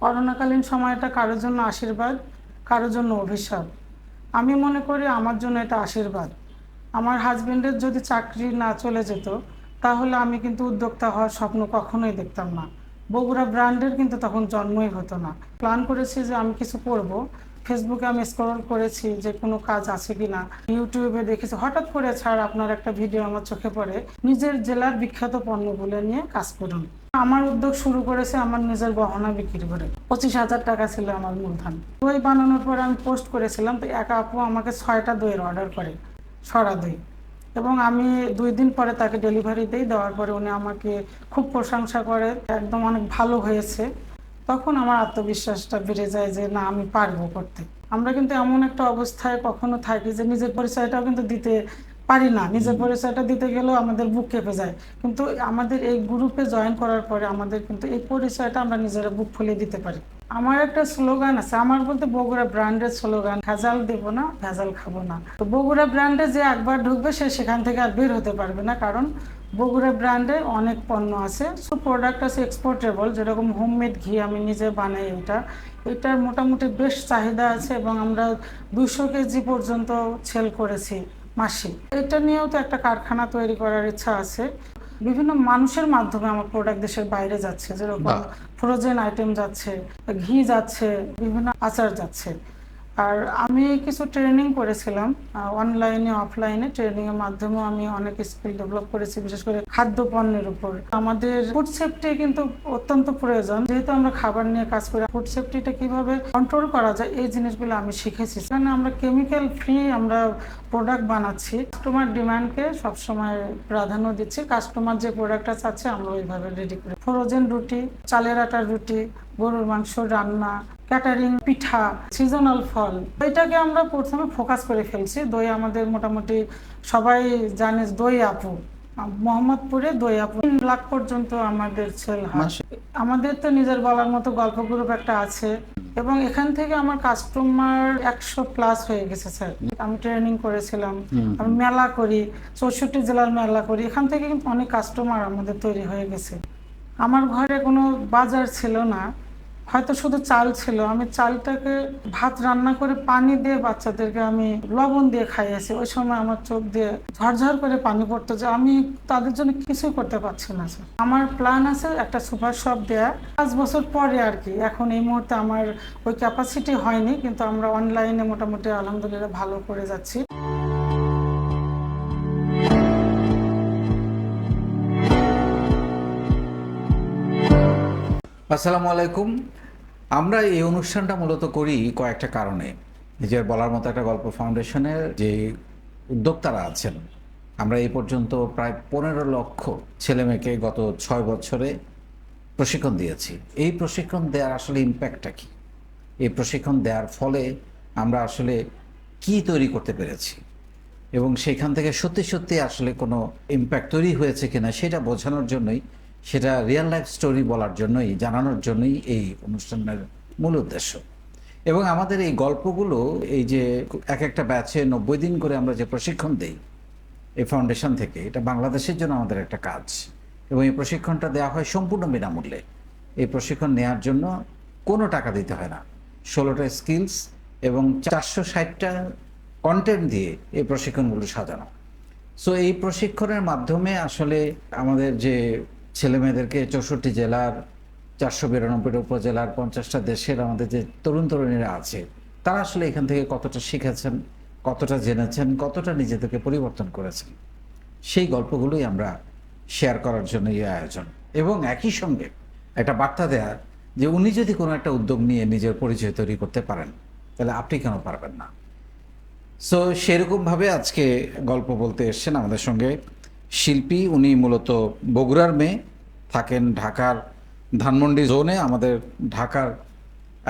করোনাকালীন সময়টা কারোর জন্য আশীর্বাদ, কারোর জন্য অভিশাপ। আমি মনে করি আমার জন্য এটা আশীর্বাদ। আমার হাজবেন্ডের যদি চাকরি না চলে যেত, তাহলে আমি কিন্তু উদ্যোক্তা হওয়ার স্বপ্ন কখনোই দেখতাম না। বগুড়া ব্র্যান্ডের কিন্তু তখন জন্মই হতো না। প্ল্যান করেছি যে আমি কিছু করব। ফেসবুকে আমি স্ক্রল করেছি যে কোনো কাজ আছে কি না। ইউটিউবে দেখেছি, হঠাৎ করে ছাড় আপনার একটা ভিডিও আমার চোখে পড়ে। নিজের জেলার বিখ্যাত পণ্যগুলো নিয়ে কাজ করুন। আমার উদ্যোগ শুরু করেছে আমার নিজের গহনা বিক্রি করে পঁচিশ হাজার টাকা ছিল আমার মূলধন। দই বানানোর পর আমি পোস্ট করেছিলাম, তো এক আপু আমাকে ছয়টা দইয়ের অর্ডার করে, সরা দই। এবং আমি দুই দিন পরে তাকে ডেলিভারি দিই, দেওয়ার পরে উনি আমাকে খুব প্রশংসা করে, একদম অনেক ভালো হয়েছে। তখন আমার আত্মবিশ্বাসটা বেড়ে যায় যে, না, আমি পারব করতে। আমরা কিন্তু এমন একটা অবস্থায় কখনো থাকি যে, নিজের পরিচয়টাও কিন্তু দিতে পারি না। নিজের পরিচয়টা দিতে গেলেও আমাদের বুক কেঁপে যায়। কিন্তু আমাদের এই গ্রুপে জয়েন করার পরে আমাদের কিন্তু এই পরিচয়টা আমরা নিজেরা বুক ফুলিয়ে দিতে পারি। আমার একটা স্লোগান আছে। আমার বলতে বগুড়া ব্র্যান্ডের স্লোগান ভেজাল দেব না ভেজাল খাব না। তো বগুড়া ব্র্যান্ডে যে একবার ঢুকবে সে সেখান থেকে আর বের হতে পারবে না। কারণ বগুড়া ব্র্যান্ডে অনেক পণ্য আছে। সো প্রোডাক্ট আছে এক্সপোর্টেবল যেরকম হোমমেড ঘি আমি নিজে বানাই এটা। এটার মোটামুটি বেশ চাহিদা আছে এবং আমরা দুশো কেজি পর্যন্ত সেল করেছি। মাসে। এটা নিয়েও তো একটা কারখানা তৈরি করার ইচ্ছা আছে। বিভিন্ন মানুষের মাধ্যমে আমার প্রোডাক্ট দেশের বাইরে যাচ্ছে। যেরকম ফ্রোজেন আইটেম যাচ্ছে ঘি যাচ্ছে বিভিন্ন আচার যাচ্ছে। আর আমি কিছু ট্রেনিং করেছিলাম অনলাইনে অফলাইনে ট্রেনিং এর মাধ্যমেও আমি অনেক স্কিল ডেভেলপ করেছি, বিশেষ করে খাদ্য পণ্যের উপর। আমাদের ফুড সেফটি কিন্তু অত্যন্ত প্রয়োজন। যেহেতু আমরা খাবার নিয়ে কাজ করি ফুড সেফটিটা কীভাবে কন্ট্রোল করা যায়, এই জিনিসগুলো আমি শিখেছি। সেখানে আমরা কেমিক্যাল ফ্রি আমরা প্রোডাক্ট বানাচ্ছি। কাস্টমার ডিমান্ডকে সবসময় প্রাধান্য দিচ্ছি। কাস্টমার যে প্রোডাক্টটা চাচ্ছে, আমরা ওইভাবে রেডি করি। ফ্রোজেন রুটি, চালের আটার রুটি, গরুর মাংস রান্না ক্যাটারিং পিঠা সিজনাল ফল এটাকে আমরা প্রথমে ফোকাস করে ফেলছি। দই আমাদের মোটামুটি সবাই জানে দই আপু। মোহাম্মদপুরে দই আপু। তিন লাখ পর্যন্ত আমাদের সেল হয়। আমাদের তো নিজের বলার মতো গল্প গ্রুপ একটা আছে। এবং এখান থেকে আমার কাস্টমার একশো প্লাস হয়ে গেছে স্যার। আমি ট্রেনিং করেছিলাম। আমি মেলা করি। চৌষট্টি জেলার মেলা করি। এখান থেকে কিন্তু অনেক কাস্টমার আমাদের তৈরি হয়ে গেছে। আমার ঘরে কোনো বাজার ছিল না। হয়তো শুধু চাল ছিল। আমি চালটাকে ভাত রান্না করে পানি দিয়ে বাচ্চাদেরকে আমি লবণ দিয়ে খাইয়েছি। ওই সময় আমার চোখ দিয়ে ঝরঝর করে পানি পড়তো যে আমি তাদের জন্য কিছুই করতে পারছি না, স্যার। আমার প্ল্যান আছে একটা সুপার শপ দেয়া। পাঁচ বছর পরে আর কি। এখন এই মুহূর্তে আমার ওই ক্যাপাসিটি হয়নি, কিন্তু আমরা অনলাইনে মোটামুটি আলহামদুলিল্লাহ ভালো করে যাচ্ছি। আসসালামু আলাইকুম। আমরা এই অনুষ্ঠানটা মূলত করি কয়েকটা কারণে। নিজের বলার মতো একটা গল্প ফাউন্ডেশনের যে উদ্যোক্তারা আছেন। আমরা এই পর্যন্ত প্রায় পনেরো লক্ষ ছেলেমেয়েকে গত ছয় বছরে প্রশিক্ষণ দিয়েছি। এই প্রশিক্ষণ দেওয়ার আসলে ইম্প্যাক্টটা কী? এই প্রশিক্ষণ দেওয়ার ফলে আমরা আসলে কি তৈরি করতে পেরেছি? এবং সেখান থেকে সত্যি সত্যি আসলে কোনো ইম্প্যাক্ট তৈরি হয়েছে কিনা সেটা বোঝানোর জন্যই সেটা রিয়েল লাইফ স্টোরি বলার জন্যই, জানানোর জন্যই এই অনুষ্ঠানের মূল উদ্দেশ্য। এবং আমাদের এই গল্পগুলো, এই যে এক একটা ব্যাচে নব্বই দিন করে আমরা যে প্রশিক্ষণ দেই, এই ফাউন্ডেশন থেকে, এটা বাংলাদেশের জন্য আমাদের একটা কাজ। এবং এই প্রশিক্ষণটা দেওয়া হয় সম্পূর্ণ বিনামূল্যে। এই প্রশিক্ষণ নেওয়ার জন্য কোনো টাকা দিতে হয় না। ষোলোটা স্কিলস এবং চারশো ষাটটা কন্টেন্ট দিয়ে এই প্রশিক্ষণগুলো সাজানো। সো এই প্রশিক্ষণের মাধ্যমে আসলে আমাদের যে ছেলেমেয়েদেরকে চৌষট্টি জেলার চারশো বিরানব্বইটা উপজেলার পঞ্চাশটা দেশের আমাদের যে তরুণ তরুণীরা আছে, তারা আসলে এখান থেকে কতটা শিখেছেন, কতটা জেনেছেন, কতটা নিজেদেরকে পরিবর্তন করেছেন, সেই গল্পগুলোই আমরা শেয়ার করার জন্য এই আয়োজন। এবং একই সঙ্গে একটা বার্তা দেয়া যে উনি যদি কোনো একটা উদ্যোগ নিয়ে নিজের পরিচয় তৈরি করতে পারেন, তাহলে আপনি কেন পারবেন না? সো সেরকমভাবে আজকে গল্প বলতে এসছেন আমাদের সঙ্গে শিল্পী উনি মূলত বগুড়ার মেয়ে থাকেন ঢাকার ধানমন্ডি জোনে। আমাদের ঢাকার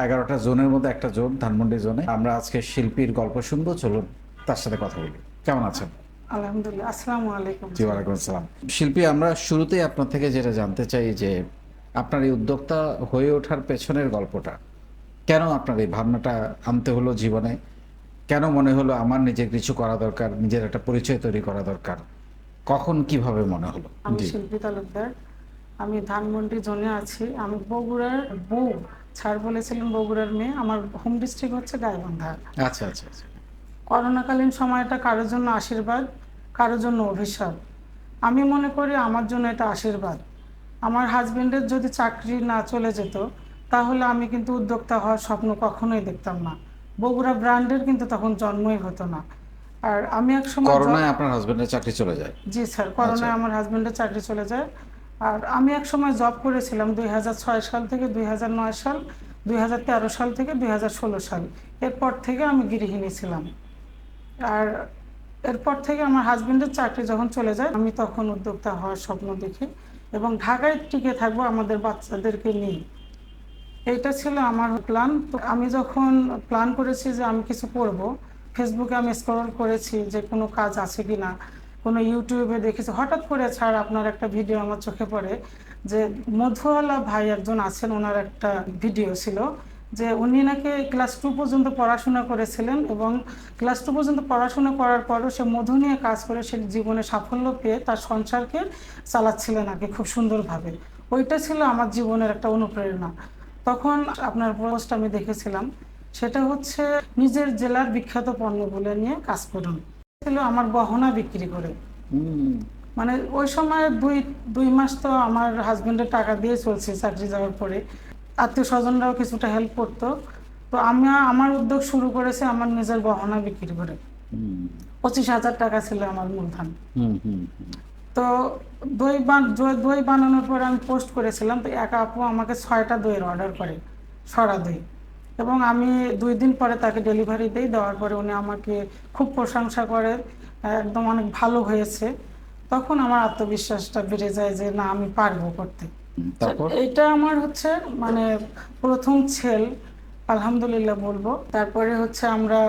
এগারোটা জোনের মধ্যে একটা জোন ধানমন্ডি জোনে। আমরা আজকে শিল্পীর গল্প শুনব চলুন তার সাথে কথা বলি। কেমন আছেন? আলহামদুলিল্লাহ আসসালামু আলাইকুম। জি ওয়ালাইকুম আসসালাম। শিল্পী আমরা শুরুতেই আপনার থেকে যেটা জানতে চাই যে আপনার এই উদ্যোক্তা হয়ে ওঠার পেছনের গল্পটা। কেন আপনার এই ভাবনাটা আনতে হলো জীবনে? কেন মনে হলো আমার নিজের কিছু করা দরকার নিজের একটা পরিচয় তৈরি করা দরকার? কখন কীভাবে মনে হলো? আমি শিল্পী তালুকদার। আমি ধানমন্ডি জোনে আছি। আমি বগুড়ার বউ স্যার বলেছিলেন বগুড়ার মেয়ে। আমার হোম ডিস্ট্রিক্ট হচ্ছে গাইবান্ধা আচ্ছা আচ্ছা আচ্ছা। করোনাকালীন সময়টা কারোর জন্য আশীর্বাদ কারোর জন্য অভিশাপ। আমি মনে করি আমার জন্য এটা আশীর্বাদ। আমার হাজবেন্ডের যদি চাকরি না চলে যেত তাহলে আমি কিন্তু উদ্যোক্তা হওয়ার স্বপ্ন কখনোই দেখতাম না। বগুড়া ব্র্যান্ডের কিন্তু তখন জন্মই হতো না। আর আমি এক সময় করোনায় আপনার হাজবেন্ডের চাকরি চলে যায়। জি স্যার করোনায় আমার হাজবেন্ডের চাকরি চলে যায়। আর আমি এক সময় জব করেছিলাম দুই সাল থেকে দুই সাল দুই সাল থেকে দুই সাল। এরপর থেকে আমি গৃহিণী ছিলাম। আর এরপর থেকে আমার হাজবেন্ডের চাকরি যখন চলে যায় আমি তখন উদ্যোক্তা হওয়ার স্বপ্ন দেখি এবং ঢাকায় টিকে থাকব আমাদের বাচ্চাদেরকে নিয়ে। এইটা ছিল আমার প্ল্যান তো আমি যখন প্ল্যান করেছি যে আমি কিছু করব ফেসবুকে আমি স্ক্রল করেছি যে কোনো কাজ আছে কি না কোনো ইউটিউবে দেখেছি। হঠাৎ করে ছাড় আপনার একটা ভিডিও আমার চোখে পড়ে যে মধুওয়ালা ভাই একজন আছেন, ওনার একটা ভিডিও ছিল যে উনি নাকি ক্লাস টু পর্যন্ত পড়াশোনা করেছিলেন এবং ক্লাস টু পর্যন্ত পড়াশোনা করার পরও সে মধু নিয়ে কাজ করে সে জীবনে সাফল্য পেয়ে তার সংসারকে চালাচ্ছিলেন আগে খুব সুন্দরভাবে। ওইটা ছিল আমার জীবনের একটা অনুপ্রেরণা। তখন আপনার পোস্ট আমি দেখেছিলাম সেটা হচ্ছে নিজের জেলার বিখ্যাত পণ্যগুলো নিয়ে কাজ করুন। ছিল আমার গহনা বিক্রি করে। মানে ওই সময় দুই দুই মাস তো আমার হাজবেন্ডের টাকা দিয়ে চলছে চাকরি যাওয়ার পরে। আত্মীয় স্বজনরাও কিছুটা হেল্প করতো। তো আমি আমার উদ্যোগ শুরু করেছে আমার নিজের গহনা বিক্রি করে। পঁচিশ হাজার টাকা ছিল আমার মূলধন। তো দই বান- দই- দই বানানোর পরে আমি পোস্ট করেছিলাম তো এক আপু আমাকে ছয়টা দইয়ের অর্ডার করে সরা দই। এবং আমি দুই দিন পরে তাকে ডেলিভারি দিই। দেওয়ার পরে উনি আমাকে খুব প্রশংসা করে একদম অনেক ভালো হয়েছে। তখন আমার আত্মবিশ্বাসটা বেড়ে যায় যে না আমি পারব করতে। এটা আমার হচ্ছে মানে প্রথম ছেল আলহামদুলিল্লাহ বলব। তারপরে হচ্ছে আমরা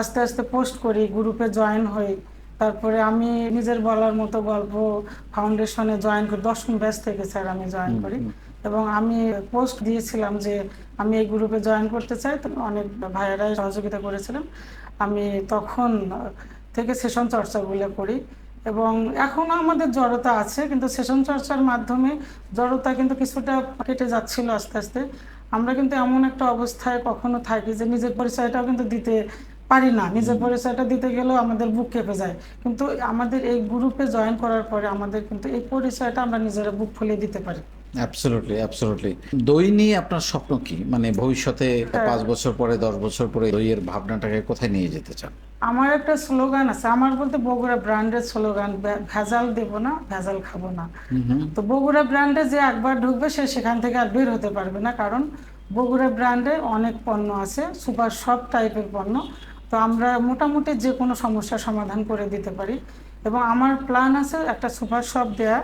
আস্তে আস্তে পোস্ট করি গ্রুপে জয়েন হই। তারপরে আমি নিজের বলার মতো গল্প ফাউন্ডেশনে জয়েন করি। দশম ব্যাচ থেকে স্যার আমি জয়েন করি। এবং আমি পোস্ট দিয়েছিলাম যে আমি এই গ্রুপে জয়েন করতে চাই তো অনেক ভাইয়েরাই সহযোগিতা করেছিলেন। আমি তখন থেকে সেশন চর্চাগুলো করি এবং এখনও আমাদের জড়তা আছে কিন্তু সেশন চর্চার মাধ্যমে জড়তা কিন্তু কিছুটা কেটে যাচ্ছিল আস্তে আস্তে। আমরা কিন্তু এমন একটা অবস্থায় কখনো থাকি যে নিজের পরিচয়টাও কিন্তু দিতে পারি না। নিজের পরিচয়টা দিতে গেলেও আমাদের বুক কেঁপে যায়। কিন্তু আমাদের এই গ্রুপে জয়েন করার পরে আমাদের কিন্তু এই পরিচয়টা আমরা নিজেরা বুক ফুলিয়ে দিতে পারি। অ্যাবসলুটলি অ্যাবসলুটলি দই নিয়ে আপনার স্বপ্ন কি? মানে ভবিষ্যতে পাঁচ বছর পরে দশ বছর পরে দইয়ের ভাবনাটাকে কোথায় নিয়ে যেতে চান? আমার একটা স্লোগান আছে। আমার বলতে বগুড়া ব্র্যান্ডের স্লোগান ভেজাল দেব না ভেজাল খাব না। তো বগুড়া ব্র্যান্ডে যে একবার ঢুকবে সে সেখান থেকে আর বের হতে পারবে না। কারণ বগুড়া ব্র্যান্ডে অনেক পণ্য আছে সুপার সব টাইপের পণ্য। তো আমরা মোটামুটি যে কোনো সমস্যার সমাধান করে দিতে পারি। এবং আমার প্ল্যান আছে একটা সুপার শপ দেয়া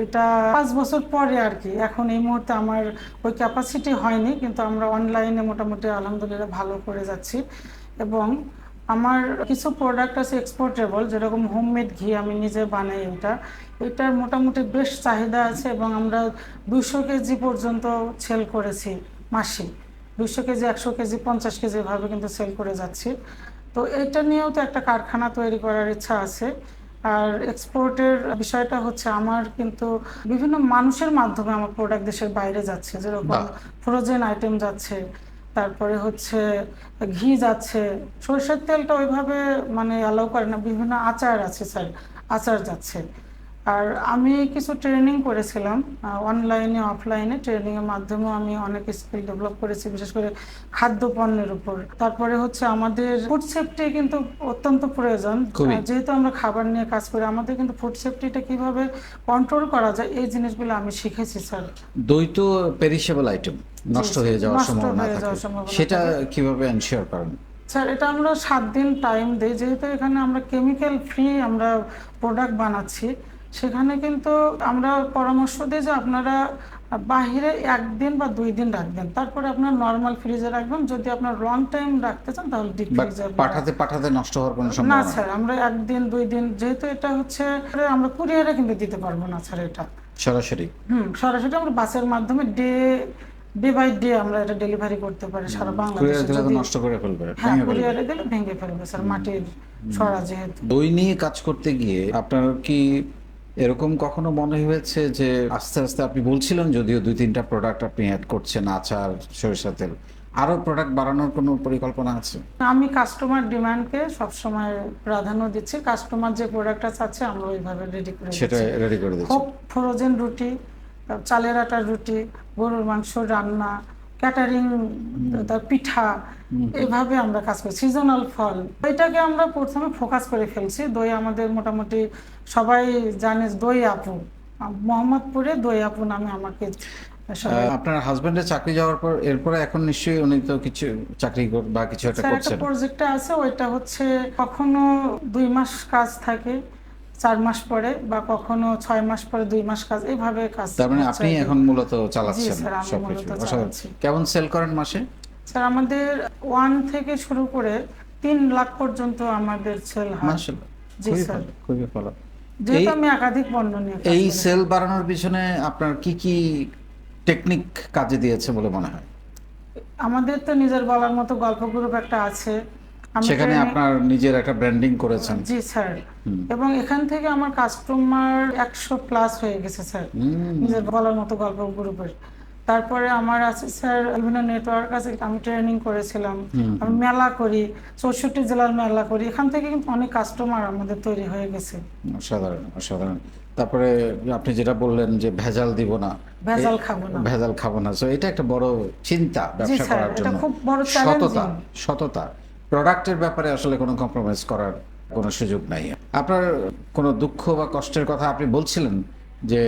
এটা পাঁচ বছর পরে আর কি। এখন এই মুহূর্তে আমার ওই ক্যাপাসিটি হয়নি, কিন্তু আমরা অনলাইনে মোটামুটি আলহামদুলিল্লাহ ভালো করে যাচ্ছি। এবং আমার কিছু প্রোডাক্ট আছে এক্সপোর্টেবল যেরকম হোমমেড ঘি আমি নিজে বানাই এটা। এটার মোটামুটি বেশ চাহিদা আছে এবং আমরা দুশো কেজি পর্যন্ত সেল করেছি মাসে। দুশো কেজি, একশো কেজি, পঞ্চাশ কেজি এভাবে কিন্তু সেল করে যাচ্ছি। তো এটা নিয়েও তো একটা কারখানা তৈরি করার ইচ্ছা আছে। আর এক্সপোর্টের বিষয়টা হচ্ছে আমার কিন্তু বিভিন্ন মানুষের মাধ্যমে আমার প্রোডাক্ট দেশের বাইরে যাচ্ছে। যেরকম ফ্রোজেন আইটেম যাচ্ছে তারপরে হচ্ছে ঘি যাচ্ছে। সরষের তেলটা ওইভাবে মানে অ্যালাউ করে না বিভিন্ন আচার আছে স্যার আচার যাচ্ছে। আর আমি কিছু ট্রেনিং করেছিলাম অনলাইনে অফলাইনে ট্রেনিংয়ের মাধ্যমেও আমি অনেক স্কিল ডেভেলপ করেছি বিশেষ করে খাদ্য পণ্যের উপর। তারপরে হচ্ছে আমাদের ফুড সেফটি কিন্তু অত্যন্ত প্রয়োজন। যেহেতু আমরা খাবার নিয়ে কাজ করি আমাদের কিন্তু ফুড সেফটিটা কীভাবে কন্ট্রোল করা যায় এই জিনিসগুলো আমি শিখেছি স্যার। দই তো পেরিশেবল আইটেম নষ্ট হয়ে যাওয়ার সম্ভাবনা থাকে। সেটা কীভাবে এনশিওর করেন? স্যার এটা আমরা সাত দিন টাইম দিই। যেহেতু এখানে আমরা কেমিক্যাল ফ্রি আমরা প্রোডাক্ট বানাচ্ছি সেখানে কিন্তু আমরা পরামর্শ দিই যে আপনারা বাহিরে একদিন বা দুই দিন রাখবেন। তারপরে আপনার নর্মাল ফ্রিজে রাখবেন। যদি আপনার লং টাইম রাখতে চান তাহলে ডিপ ফ্রিজে পাঠাতে পাঠাতে নষ্ট হওয়ার কোনো সম্ভাবনা না স্যার আমরা একদিন দুই দিন যেহেতু এটা হচ্ছে আমরা কুরিয়ারে কিন্তু দিতে পারব না স্যার এটা। সরাসরি? হুম সরাসরি আমরা বাসের মাধ্যমে ডে ডে বাই ডে আমরা এটা ডেলিভারি করতে পারি সারা বাংলাদেশে। যদি নষ্ট করে ফেলবে হ্যাঁ কুরিয়ারে দিলে ভেঙে ফেলবে স্যার মাটির সরা যেহেতু। দই নিয়ে কাজ করতে গিয়ে আপনার কি এরকম কখনো মনে হয়েছে যে আস্তে আস্তে আপনি বলছিলেন যদিও দুই তিনটা প্রোডাক্ট আপনি অ্যাড করছেন আচার সরিষা তেল আরও প্রোডাক্ট বাড়ানোর কোনো পরিকল্পনা আছে? আমি কাস্টমার ডিমান্ডকে সবসময় প্রাধান্য দিচ্ছি। কাস্টমার যে প্রোডাক্টটা চাচ্ছে আমরা ওইভাবে রেডি করে সেটা রেডি করে দিচ্ছি। ফ্রোজেন রুটি চালের আটার রুটি গরুর মাংস রান্না ক্যাটারিং তার পিঠা এভাবে আমরা কাজ করি সিজনাল ফল। এটাকে আমরা প্রথমে ফোকাস করে ফেলছি। দই আমাদের মোটামুটি সবাই জানে দই আপু। মোহাম্মদপুরে দই আপু নামে আমাকে আপনার হাজবেন্ডের চাকরি যাওয়ার পর এরপরে এখন নিশ্চয়ই উনি তো কিছু চাকরি কর- বা কিছু একটা স্যার একটা করছেন। প্রজেক্টটা আছে ওইটা হচ্ছে কখনো দুই মাস কাজ থাকে। চার মাস পরে বা কখনো ছয় মাস পরে দুই মাস কাজ এইভাবে কাজ তার মানে আপনি এখন মূলত চালাচ্ছেন সবকিছু। কেমন সেল করেন মাসে? স্যার আমাদের ওয়ান থেকে শুরু করে তিন লাখ পর্যন্ত আমাদের সেল হয়। জি, স্যার। খুবই ভালো। যেহেতু আমি একাধিক পণ্য নিয়ে এই সেল বাড়ানোর পিছনে আপনার কি কি টেকনিক কাজে দিয়েছে বলে মনে হয়? আমাদের তো নিজের বলার মতো গল্প গ্রুপ একটা আছে। সেখানে আপনার নিজের একটা ব্র্যান্ডিং করেছেন। জি স্যার। এবং এখান থেকে আমার কাস্টমার একশো প্লাস হয়ে গেছে স্যার। নিজের বলার মতো গল্প গ্রুপের তারপরে আমার আছে স্যার বিভিন্ন নেটওয়ার্ক আছে আমি ট্রেনিং করেছিলাম। আমি মেলা করি চৌষট্টি জেলার মেলা করি। এখান থেকে কিন্তু অনেক কাস্টমার আমাদের তৈরি হয়ে গেছে। অসাধারণ অসাধারণ। তারপরে আপনি যেটা বললেন যে ভেজাল দিব না। ভেজাল খাব না। ভেজাল খাব না। তো এটা একটা বড় চিন্তা ব্যবসা করার এটা জন্য। খুব বড় সততা সততা। প্রোডাক্টের ব্যাপারে আসলে কোনো কম্প্রোমাইজ করার কোনো সুযোগ নাই। আপনার কোনো দুঃখ বা কষ্টের কথা আপনি বলছিলেন যে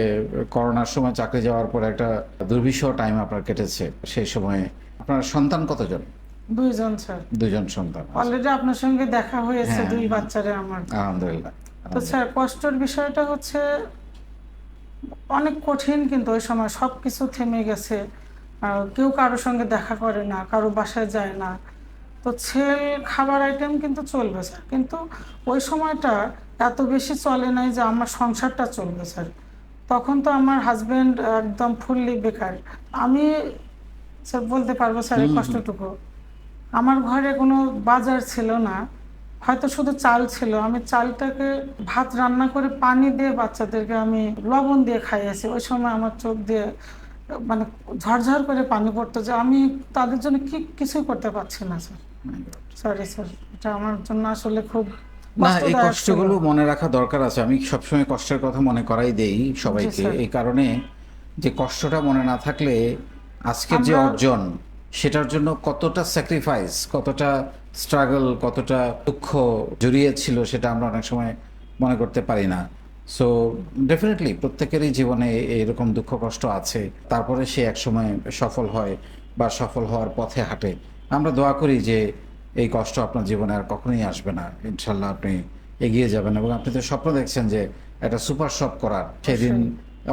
করোনার সময় চাকরি যাওয়ার পর একটা দুর্বিষহ টাইম আপনার কেটেছে সেই সময়ে আপনার সন্তান কতজন? দুইজন স্যার। দুজন সন্তান। অলরেডি আপনার সঙ্গে দেখা হয়েছে হ্যাঁ, দুই। বাচ্চারে আমার। আলহামদুলিল্লাহ। তো স্যার কষ্টের বিষয়টা হচ্ছে অনেক কঠিন কিন্তু ওই সময় সব কিছু থেমে গেছে। কেউ কারোর সঙ্গে দেখা করে না কারও বাসায় যায় না। তো ছেল খাবার আইটেম কিন্তু চলবে স্যার কিন্তু ওই সময়টা এত বেশি চলে নাই যে আমার সংসারটা চলবে স্যার তখন তো আমার হাজবেন্ড একদম ফুললি বেকার। আমি স্যার বলতে পারব স্যার এই কষ্টটুকু। আমার ঘরে কোনো বাজার ছিল না। হয়তো শুধু চাল ছিল। আমি চালটাকে ভাত রান্না করে পানি দিয়ে বাচ্চাদেরকে আমি লবণ দিয়ে খাইয়েছি। ওই সময় আমার চোখ দিয়ে মানে ঝরঝর করে পানি পড়তো যে আমি তাদের জন্য কি কিছুই করতে পারছি না স্যার সরি স্যার এটা আমার জন্য আসলে খুব না এই কষ্টগুলো মনে রাখা দরকার আছে। আমি সবসময় কষ্টের কথা মনে করাই দেই সবাইকে। এই কারণে যে কষ্টটা মনে না থাকলে আজকের যে অর্জন সেটার জন্য কতটা স্যাক্রিফাইস কতটা স্ট্রাগল কতটা দুঃখ জড়িয়ে ছিল সেটা আমরা অনেক সময় মনে করতে পারি না। সো ডেফিনেটলি প্রত্যেকেরই জীবনে এরকম দুঃখ কষ্ট আছে। তারপরে সে একসময় সফল হয় বা সফল হওয়ার পথে হাঁটে। আমরা দোয়া করি যে এই কষ্ট আপনার জীবনে আর কখনোই আসবে না। ইনশাল্লাহ আপনি এগিয়ে যাবেন এবং আপনি তো স্বপ্ন দেখছেন যে একটা সুপার শপ করার। সেদিন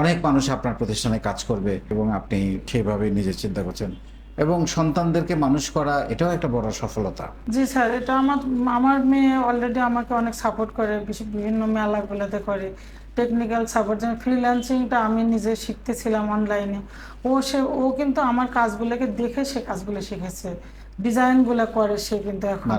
অনেক মানুষ আপনার প্রতিষ্ঠানে কাজ করবে এবং আপনি সেইভাবে নিজে চিন্তা করছেন। এবং সন্তানদেরকে মানুষ করা এটাও একটা বড় সফলতা। জি স্যার এটা আমার আমার মেয়ে অলরেডি আমাকে অনেক সাপোর্ট করে বিভিন্ন মেলাগুলোতে করে। টেকনিক্যাল সাপোর্ট যেমন ফ্রিল্যান্সিংটা আমি নিজে শিখতেছিলাম অনলাইনে ও সে ও কিন্তু আমার কাজগুলোকে দেখে সে কাজগুলো শিখেছে। ডিজাইনগুলো করে সে কিন্তু এখন।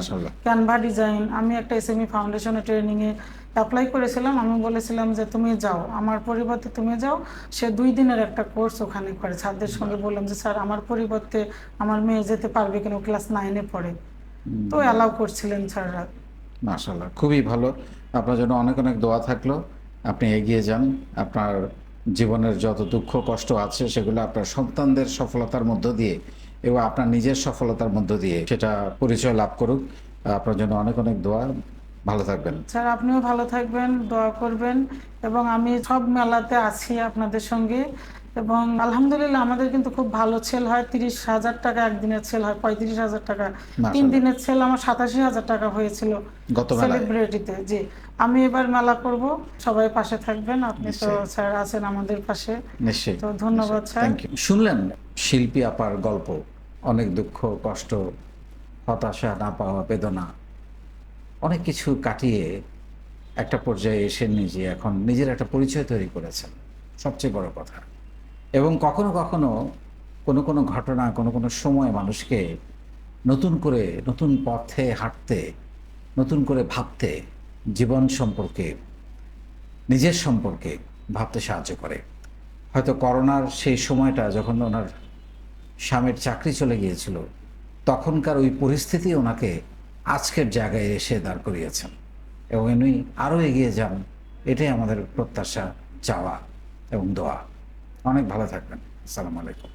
ক্যানভা ডিজাইন আমি একটা এসএমই ফাউন্ডেশনে ট্রেনিংয়ে অ্যাপ্লাই করেছিলাম। আমি বলেছিলাম যে তুমি যাও আমার পরিবর্তে তুমি যাও। সে দুই দিনের একটা কোর্স ওখানে করে। স্যারদের সঙ্গে বললাম যে স্যার আমার পরিবর্তে আমার মেয়ে যেতে পারবে কিনা ক্লাস নাইনে পড়ে। তো অ্যালাউ করছিলেন স্যাররা। মাশাল্লাহ খুবই ভালো। আপনার জন্য অনেক অনেক দোয়া থাকল। আপনি এগিয়ে যান। আপনার জীবনের যত দুঃখ কষ্ট আছে সেগুলো আপনার সন্তানদের সফলতার মধ্য দিয়ে এবং আপনার নিজের সফলতার মধ্য দিয়ে সেটা পরিচয় লাভ করুক। আপনার জন্য অনেক অনেক দোয়া। ভালো থাকবেন। স্যার আপনিও ভালো থাকবেন দোয়া করবেন এবং আমি সব মেলাতে আছি আপনাদের সঙ্গে এবং আলহামদুলিল্লাহ আমাদের কিন্তু খুব ভালো সেল হয়। তিরিশ হাজার টাকা একদিনের সেল হয় পঁয়ত্রিশ হাজার টাকা। তিন দিনের সেল আমার সাতাশি হাজার টাকা হয়েছিল সেলিব্রিটিতে জি আমি এবার মেলা করব। সবাই পাশে থাকবেন আপনি তো স্যার আছেন আমাদের পাশে। তো ধন্যবাদ স্যার। শুনলেন শিল্পী আপার গল্প। অনেক দুঃখ, কষ্ট, হতাশা, না পাওয়া, বেদনা, অনেক কিছু কাটিয়ে একটা পর্যায়ে এসে নিজে এখন নিজের একটা পরিচয় তৈরি করেছেন। সবচেয়ে বড় কথা। এবং কখনো কখনো কোনো কোনো ঘটনা, কোনো কোনো সময় মানুষকে নতুন করে, নতুন পথে হাঁটতে, নতুন করে ভাবতে জীবন সম্পর্কে, নিজের সম্পর্কে ভাবতে সাহায্য করে। হয়তো করোনার সেই সময়টা যখন ওনার স্বামীর চাকরি চলে গিয়েছিল। তখনকার ওই পরিস্থিতি ওনাকে আজকের জায়গায় এসে দাঁড় করিয়েছেন এবং উনি আরও এগিয়ে যান। এটাই আমাদের প্রত্যাশা, চাওয়া এবং দোয়া। অনেক ভালো থাকবেন। আসসালামু আলাইকুম।